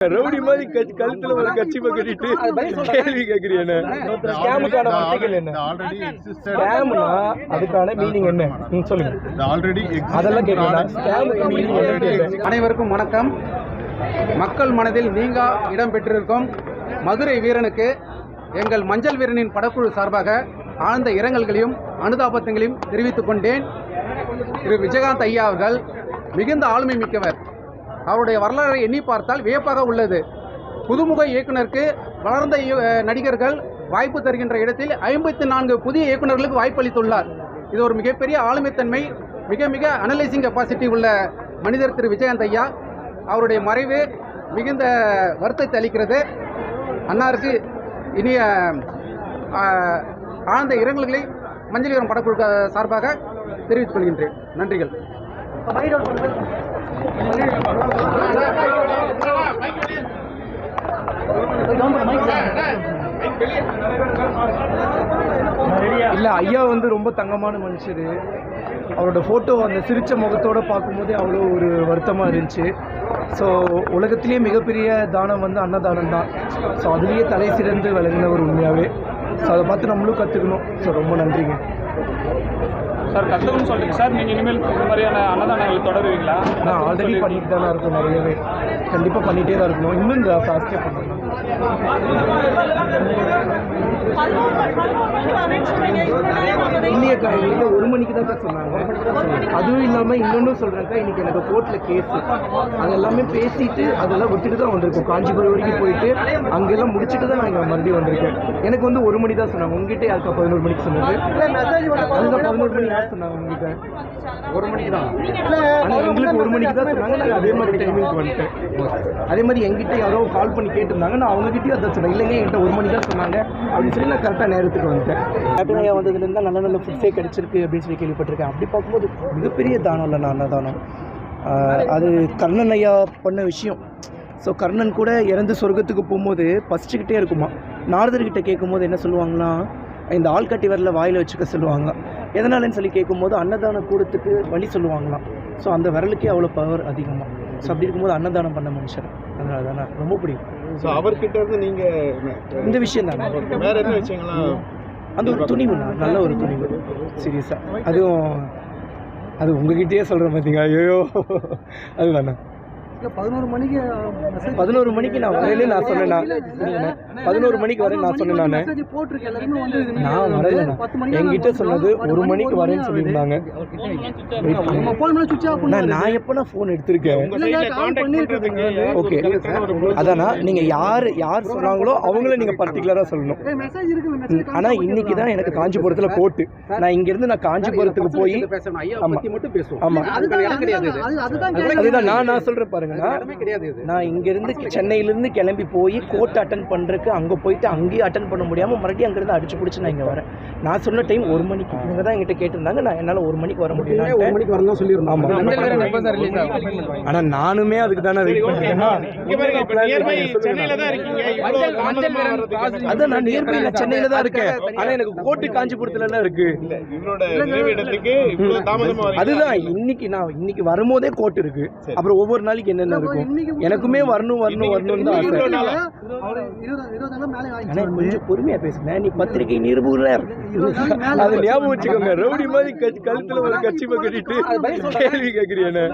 Rowdy மாதிரி கட்சி கழுத்துல ஒரு கட்சி கட்டிட்டு கேள்வி கேக்குறீங்க ஸ்கேமுக்கான வார்த்தைகள் என்ன? already existed. ஸ்கேம்னா அதுக்கான மீனிங் என்ன? நீங்க சொல்லுங்க. existed அதெல்லாம் கேட்கலாம். ஸ்கேமுக்கு மீனிங் என்ன? அனைவருக்கும் வணக்கம். மக்கள் மனதில் நீங்கா இடம் பெற்றிருக்கும் மதுரை வீரனுக்கு எங்கள் மஞ்சள் வீரனின் படக்குழு சார்பாக ஆழ்ந்த இரங்கல்களையும் அனுதாபத்தங்களையும் தெரிவித்துக் கொண்டேன். திரு விஜயகாந்த் ஐயா அவர்கள் மிகுந்த ஆளுமை மிக்கவர். அவருடைய வரலாறை எண்ணி பார்த்தால் வியப்பாக உள்ளது. புதுமுக இயக்குனருக்கு வளர்ந்த இய- நடிகர்கள் வாய்ப்பு தருகின்ற இடத்தில் ஐம்பத்தி நான்கு புதிய இயக்குனர்களுக்கு வாய்ப்பளித்துள்ளார் இது ஒரு மிகப்பெரிய ஆளுமைத்தன்மை மிக மிக அனலைசிங் கெப்பாசிட்டி உள்ள மனிதர் திரு விஜயாந்த் ஐயா. அவருடைய மறைவு மிகுந்த வருத்தத்தை அளிக்கிறது. அன்னாருக்கு இனிய ஆழ்ந்த இரங்கல்களை மஞ்சள் வீரம் படக்குழு சார்பாக தெரிவித்துக் கொள்கின்றேன். நன்றிகள். இல்லை ஐயா வந்து ரொம்ப தங்கமான மனுஷர். அவரோட ஃபோட்டோ அந்த சிரித்த முகத்தோடு பார்க்கும்போதே அவ்வளோ ஒரு வருத்தமாக இருந்துச்சு. ஸோ உலகத்திலேயே மிகப்பெரிய தானம் வந்து அன்னதானம் தான் ஸோ அதுலேயே தலை சிறந்து விளங்கினவர் உண்மையாகவே ஸோ அதை பார்த்து நம்மளும் கற்றுக்கணும் ஸோ ரொம்ப நன்றிங்க. சார் கற்றுக்கணும்னு சொல்றீங்க. சார் நீங்கள் இனிமேல் இந்த மாதிரியான அன்னதானங்கள் தொடருவீங்களா? நான் ஆல்ரெடி பண்ணிட்டு தானே இருக்கும் நிறையவே. கண்டிப்பாக பண்ணிகிட்டே தான் இருக்கணும். இன்னும் இந்த பண்ணணும். இன்னைய காலையில் ஒரு மணிக்கு தான் சார் சொன்னாங்க. அதுவும் இல்லாமல் இன்னொன்றும் சொல்கிறேன்க்கா இன்னைக்கு எனக்கு கோர்ட்டில் கேஸு அது எல்லாமே பேசிட்டு அதெல்லாம் விட்டுட்டு தான் வந்திருக்கோம். காஞ்சிபுரம் வரைக்கும் போயிட்டு அங்கெல்லாம் முடிச்சுட்டு தான் நான் இங்கே மறுபடியும் வந்திருக்கேன். எனக்கு வந்து ஒரு மணி தான் சொன்னாங்க. உங்ககிட்ட யாருக்கா பதினோரு மணிக்கு சொன்னது. அதுதான் பதினோரு மணி யார் சொன்னாங்க உங்ககிட்ட. ஒரு மணிக்கு தான். ஆனால் எங்களுக்கு ஒரு மணிக்கு தான் சொன்னாங்க. நாங்கள் அதே மாதிரி டைமிங்க்கு வந்துட்டேன் அதே மாதிரி எங்கிட்ட யாரோ கால் பண்ணி கேட்டிருந்தாங்க. நான் உங்ககிட்டயும் அதான் சொன்னேன். இல்லைங்க என்கிட்ட ஒரு மணி தான் சொன்னாங்க. அப்படின்னு சொல்லி நான் கரெக்டாக நேரத்துக்கு வந்துட்டேன். கேப்டன் வந்ததுலேருந்து வந்ததுலேருந்து நல்ல நல்ல ஃபுட்ஸே கிடச்சிருக்கு அப்படின்னு சொல்லி கேள்விப்பட்டிருக்கேன். அப்படி பார்க்கும்போது மிகப்பெரிய தானம் இல்லை நான் அன்னதானம் அது கர்ணன் ஐயா பண்ண விஷயம். ஸோ கர்ணன் கூட இறந்து சொர்க்கத்துக்கு போகும்போது பசிச்சுக்கிட்டே இருக்குமா? நாரதர்கிட்ட கேட்கும்போது என்ன சொல்லுவாங்கன்னா இந்த ஆள்கட்டி வரல வாயில் வச்சுக்க சொல்லுவாங்க. எதனாலன்னு சொல்லி கேட்கும்போது அன்னதானம் கூடத்துக்கு வழி சொல்லுவாங்களாம். ஸோ அந்த விரலுக்கே அவ்வளோ பவர் அதிகமாக ஸோ அப்படி இருக்கும்போது அன்னதானம் பண்ண மனுஷன் அதனால தானே? ரொம்ப பிடிக்கும். So அவர்கிட்ட இருந்து நீங்க இந்த விஷயம் தானே. வேற என்ன விஷயங்கள்லாம் அந்த ஒரு துணிவு நல்ல ஒரு துணிவு. சீரியஸாக அதுவும் அது உங்ககிட்டயே சொல்கிறேன் பார்த்தீங்க ஐயோ அதுதானே. பதினோரு மணிக்கு பதினோரு மணிக்கு நான் வரேன்னு நான் சொன்னேன் நான். பதினோரு மணிக்கு வரேன் நான் சொன்னேன் நான். நான் வரல என்கிட்ட சொன்னது ஒரு மணிக்கு வரேன்னு சொல்லியிருந்தாங்க. நான் எப்போ நான் ஃபோன் எடுத்திருக்கேன்? ஓகே அதானா? நீங்கள் யார் யார் சொன்னாங்களோ அவங்கள நீங்கள் பர்டிகுலராக சொல்லணும். ஆனால் இன்னைக்கு தான் எனக்கு காஞ்சிபுரத்தில் கோர்ட்டு நான் இங்கேருந்து நான் காஞ்சிபுரத்துக்கு போய் பேசணும். ஐயா ஆமா. பத்தி மட்டும் பேசுவோம். ஆமா. அதுதான் நான் நான் சொல்கிறேன் பாருங்கண்ணா இது. நான் இங்கேருந்து சென்னையிலேருந்து கிளம்பி போய் கோர்ட் அட்டன் பண்ணுறதுக்கு அங்கே போயிட்டு அங்கேயும் அட்டன் பண்ண முடியாமல் மறுபடியும் அங்கேருந்து அடிச்சு பிடிச்சி நான் இங்கே வரேன். நான் சொன்ன டைம் ஒரு மணிக்கு. இவங்க தான் என்கிட்ட கேட்டிருந்தாங்க நான் என்னால் ஒரு மணிக்கு வர ஒரு முடியும் மணிக்கு வரணும் சொல்லியிருந்தோம். ஆமா. மஞ்சள் வீரன் எப்போ சார் ரிலீஸ் ஆகும். ஆனால் நானுமே அதுக்கு தானே அதான் நான் நியர்பை நான் சென்னையில தான் இருக்கேன். ஆனா எனக்கு கோர்ட்டு காஞ்சிபுரத்துல எல்லாம் இருக்கு. அதுதான் இன்னைக்கு நான் இன்னைக்கு வரும்போதே கோர்ட் இருக்கு. அப்புறம் ஒவ்வொரு நாளைக்கு என்னென்ன இருக்கும்? எனக்குமே வரணும் வரணும் வரணும்னு தான் ஆசை. கொஞ்சம் பொறுமையா பேசுங்க நீ பத்திரிகை நிருபர் அது ஞாபகம் வச்சுக்கோங்க. ரவுடி மாதிரி கட்சி கழுத்துல ஒரு கட்சி கட்டிட்டு கேள்வி காரணம்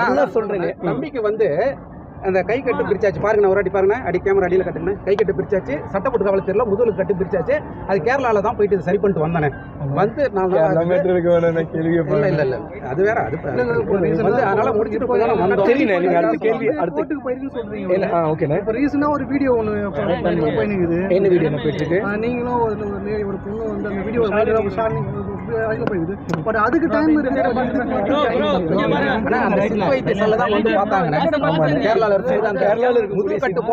நல்லா சொல்றேங்க தம்பிக்கு வந்து அந்த கை கட்டு பிரிச்சாச்சு. பாருங்க நான் ஒரு அடி பாருங்க அடி கேமரா அடியில் கட்டுங்க கை கட்டு பிரிச்சாச்சு. சட்டை போட்டு கவலை தெரியல முதுகுல கட்டு பிரிச்சாச்சு. அது கேரளால தான் போயிட்டு சரி பண்ணிட்டு வந்தானே. வந்து நான் இல்ல இல்ல இல்ல. அது வேற அது வந்து அதனால முடிச்சிட்டு போய் தெரியல நீங்க அடுத்த கேள்வி அடுத்த. கோர்ட்டுக்கு போயிருக்குன்னு சொல்றீங்க. என்ன ஆ ஓகேண்ணே இப்போ ரீசெண்டாக ஒரு வீடியோ ஒன்று போயிருக்குது என்ன வீடியோ போயிட்டு இருக்கு? நீங்களும் ஒரு பொண்ணு வந்து அந்த வீடியோ போயிருக்குது பட் அதுக்கு டைம் ஆனா அந்த சித்த வைத்தியசாலை தான் வந்து பார்த்தாங்கண்ணே இருந்து அந்த இருக்கு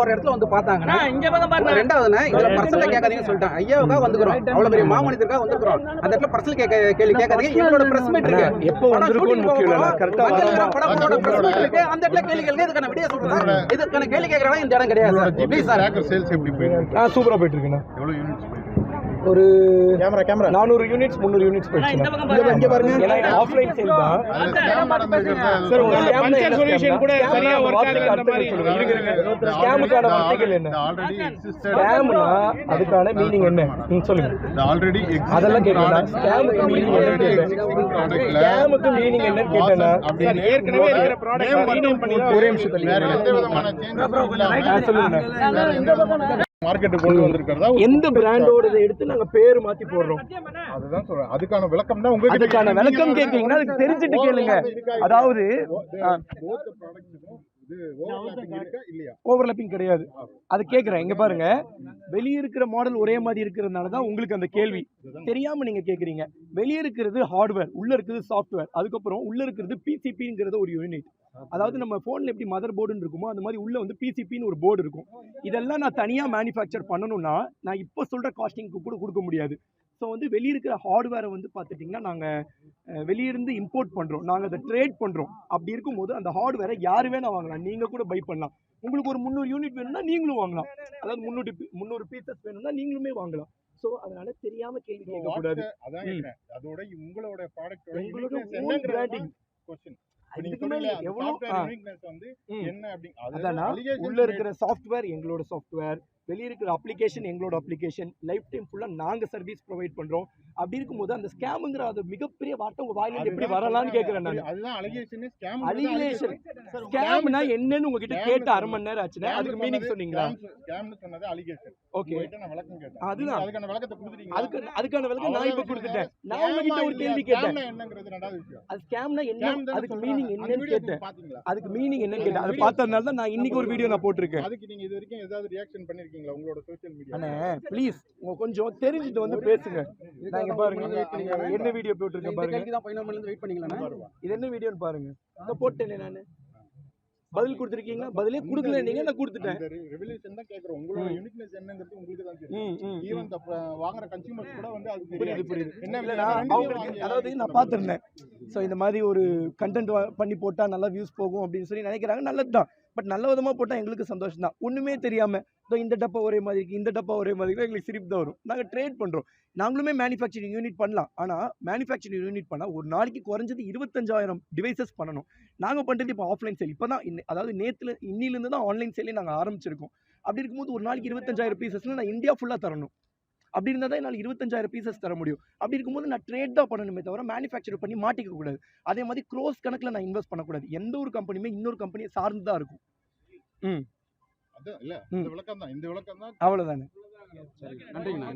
இடத்துல வந்து பார்த்தாங்கண்ணே ரெண்டாவதுண்ணே இதுல பர்சனல் கேட்காதீங்கன்னு சொல்லிட்டேன் ஐயாவுக்காக வந்துக்கிறோம் அவ்வளவு பெரிய மாமனிதருக்காக வந்துக்கிறோம் அந்த இடத்துல பர்சனல் கேட்க கேள்வி கேட்காதீங்க எங்களோட பிரஸ் மீட் இருக்கு எப்போ முக்கியம் பிரஸ் மீட் இருக்கு அந்த இடத்துல கேள்வி இதுக்கான விடிய சொல்றேன் இதுக்கான கேள்வி கேட்கறவங்க இந்த இடம் கிடையாது சார் சேல்ஸ் எப்படி போயிருக்கு போயிட்டு இருக்குண்ணா எவ்வளவு யூனிட்ஸ் போயிருக்கு ஒரு கேமரா கேமரா நானூறு யூனிட்ஸ் முந்நூறு யூனிட்ஸ் போயிடுச்சு இங்க பாருங்க. ஏன்னா ஆஃப்லைன் சேல் தான். சார் உங்க scam னா பஞ்சர் என்ன solution scam கூட சரியா அந்த வார்த்தைக்கு ஆகாத அர்த்தம் மாதிரி. சொல்லுங்க. ஸ்கேமுக்கான வார்த்தைகள் என்ன? ஸ்கேம்னா அதுக்கான மீனிங் என்ன? நீங்க சொல்லுங்க. ஆல்ரெடி அதெல்லாம் கேட்கல ஸ்கேமுக்கு மீனிங் என்னன்னு கேட்டேன் ஸ்கேமுக்கு மீனிங் என்னன்னு கேட்டேன்னா? சார், ஏற்கனவே இருக்கிற ப்ராடக்ட் ஒரே நிமிஷம் தள்ளி வேற எந்த விதமான சேஞ்சஸ் ஆ, சொல்லுங்க. மார்க்கெட்டுக்கு கொண்டு வந்திருக்கிறதா எந்த பிராண்டோட எடுத்து நாங்க பேர் மாத்தி போடுறோம் அதுதான் சொல்றேன் அதுக்கான விளக்கம் தான் உங்ககிட்ட அதுக்கான விளக்கம் கேட்கீங்கன்னா அதுக்கு தெரிஞ்சுட்டு கேளுங்க அதாவது ஓவர்லாப்பிங் கிடையாது. அது கேட்குறேன் இங்க பாருங்க. வெளியே இருக்கிற மாடல் ஒரே மாதிரி இருக்கிறதுனால தான் உங்களுக்கு அந்த கேள்வி. தெரியாம நீங்க கேக்குறீங்க. வெளியே இருக்கிறது ஹார்ட்வேர் உள்ள இருக்கிறது சாஃப்ட்வேர் அதுக்கப்புறம் உள்ள இருக்கிறது பிசிபிங்கிறது ஒரு யூனிட் அதாவது நம்ம ஃபோனில் எப்படி மதர் போர்டுன்னு இருக்குமோ அந்த மாதிரி உள்ள வந்து பிசிபின்னு ஒரு போர்டு இருக்கும். இதெல்லாம் நான் தனியாக மேனுஃபேக்சர் பண்ணணும்னா நான் இப்போ சொல்கிற காஸ்டிங்க்கு கூட கொடுக்க முடியாது. ஸோ வந்து வெளியே இருக்கிற ஹார்ட்வேரை வந்து பார்த்துட்டிங்கன்னா நாங்கள் வெளியிருந்து இம்போர்ட் பண்ணுறோம் நாங்கள் அதை ட்ரேட் பண்ணுறோம் அப்படி இருக்கும்போது அந்த ஹார்ட்வேரை யார் வேணா வாங்கலாம். நீங்கள் கூட பை பண்ணலாம். உங்களுக்கு ஒரு முந்நூறு யூனிட் வேணும்னா நீங்களும் வாங்கலாம். அதாவது முந்நூறு முந்நூறு பீசஸ் வேணும்னா நீங்களுமே வாங்கலாம். ஸோ அதனால தெரியாம கேள்வி கேட்கக்கூடாது அதோட உங்களோட ப்ராடக்ட்டோட உங்களோட. கொஸ்டின் இதுக்கு மேல எவ்வளோ. என்ன அப்படி உள்ள இருக்கிற சாஃப்ட்வேர் எங்களோட சாஃப்ட்வேர் வெளிய இருக்கிற அப்ளிகேஷன் எங்களோட அப்ளிகேஷன் லைஃப் டைம் ஃபுல்லா நாங்க சர்வீஸ் ப்ரொவைட் பண்றோம். அப்படி இருக்கும்போது அந்த ஸ்கேமுங்கிற அது மிகப்பெரிய வார்த்தை உங்க வாயில எப்படி வரலாம்னு. கேக்குறேன் நான். அதுதான் அலிகேஷன் ஸ்கேம் அலிகேஷன் ஸ்கேம்னா என்னன்னு உங்ககிட்ட கேட்ட அரை மணி நேரம் ஆச்சுன்னா அதுக்கு மீனிங் சொன்னீங்களா? ஸ்கேம்னு சொன்னது அலிகேஷன் ஓகே உங்ககிட்ட நான் விளக்கம் கேட்டேன். அதுதான். அதுக்கான விளக்கத்தை கொடுத்துட்டீங்க அதுக்கு அதுக்கான விளக்கம் நான் இப்ப கொடுத்துட்டேன். நான் உங்ககிட்ட ஒரு கேள்வி கேட்டேன். என்னங்கிறது ரெண்டாவது விஷயம். அது ஸ்கேம்னா என்ன? அதுக்கு. மீனிங் என்னன்னு கேட்டேன். பாத்தீங்களா? அதுக்கு மீனிங் என்னன்னு கேட்டேன். அதை பார்த்ததுனால தான் நான் இன்னைக்கு ஒரு வீடியோ நான் போட்டிருக்கேன். அதுக்கு நீங்க இது வரைக்கும் ஏதாவது ரியாக்ஷன் பண்ணிருக்கீங்களா உங்களோட சோஷியல் மீடியா அண்ணே ப்ளீஸ் உங்க கொஞ்சம் தெரிஞ்சுட்டு வந்து பேசுங்க. நான் இங்க பாருங்க நீங்க என்ன வீடியோ போட்டிருக்கேன் இந்த பாருங்க. கேள்வி தான் பதினொரு மணிலேருந்து வெயிட் பண்ணிங்களா இது என்ன வீடியோன்னு பாருங்க. இந்த போட்டேனே நானு. பதில் கொடுத்துருக்கீங்க பதிலே கொடுக்கல நீங்க நான் கொடுத்துட்டேன்? ரெவல்யூஷன் தான் கேக்குறோம். உங்களோட யூனிக்னஸ் என்னங்கிறது உங்களுக்கு தான் தெரியும். ஈவன் வாங்குற கன்சியூமர்ஸ் கூட வந்து அது புரியுது. புரியுது. என்ன இல்ல விலை? நான் ரெண்டுமே அவங்களுக்கு வாங்கி அதாவது நான். பார்த்துருந்தேன். ஸோ இந்த மாதிரி ஒரு கண்டென்ட் பண்ணி போட்டால் நல்லா வியூஸ் போகும் அப்படின்னு சொல்லி நினைக்கிறாங்க. நல்லது தான் பட் நல்ல விதமாக போட்டால் எங்களுக்கு சந்தோஷம் தான் ஒன்றுமே தெரியாமல் இதோ இந்த டப்பா ஒரே மாதிரி இருக்குது இந்த டப்பா ஒரே மாதிரி இருக்குது எங்களுக்கு சிரிப்பு தான் வரும். நாங்கள் ட்ரேட் பண்ணுறோம் நாங்களுமே மேனுஃபேக்சரிங் யூனிட் பண்ணலாம். ஆனால் மேனுஃபேக்சரிங் யூனிட் பண்ணால் ஒரு நாளைக்கு குறைஞ்சது இருபத்தஞ்சாயிரம் டிவைசஸ் பண்ணணும். நாங்கள் பண்ணுறது இப்போ ஆஃப்லைன் சேல் இப்போ தான் அதாவது நேற்றுல இன்னிலேருந்து தான் ஆன்லைன் சேலே நாங்கள் ஆரம்பிச்சிருக்கோம். அப்படி இருக்கும்போது ஒரு நாளைக்கு இருபத்தஞ்சாயிரம் பீசஸ்னால் நான் இந்தியா ஃபுல்லாக தரணும். அப்படி இருந்தால் தான் என்னால் இருபத்தஞ்சாயிரம் பீசஸ் தர முடியும். அப்படி இருக்கும்போது நான் ட்ரேட் தான் பண்ணணுமே தவிர மேனுஃபேக்சர் பண்ணி மாட்டிக்க கூடாது. அதே மாதிரி க்ரோஸ் கணக்கில் நான் இன்வெஸ்ட் பண்ணக்கூடாது. எந்த ஒரு கம்பெனியுமே இன்னொரு கம்பெனியை சார்ந்து தான் இருக்கும். அதான் இல்ல. ம். இந்த விளக்கம் தான் இந்த விளக்கம் தான் அவ்வளோதானே நன்றிங்கண்ணா.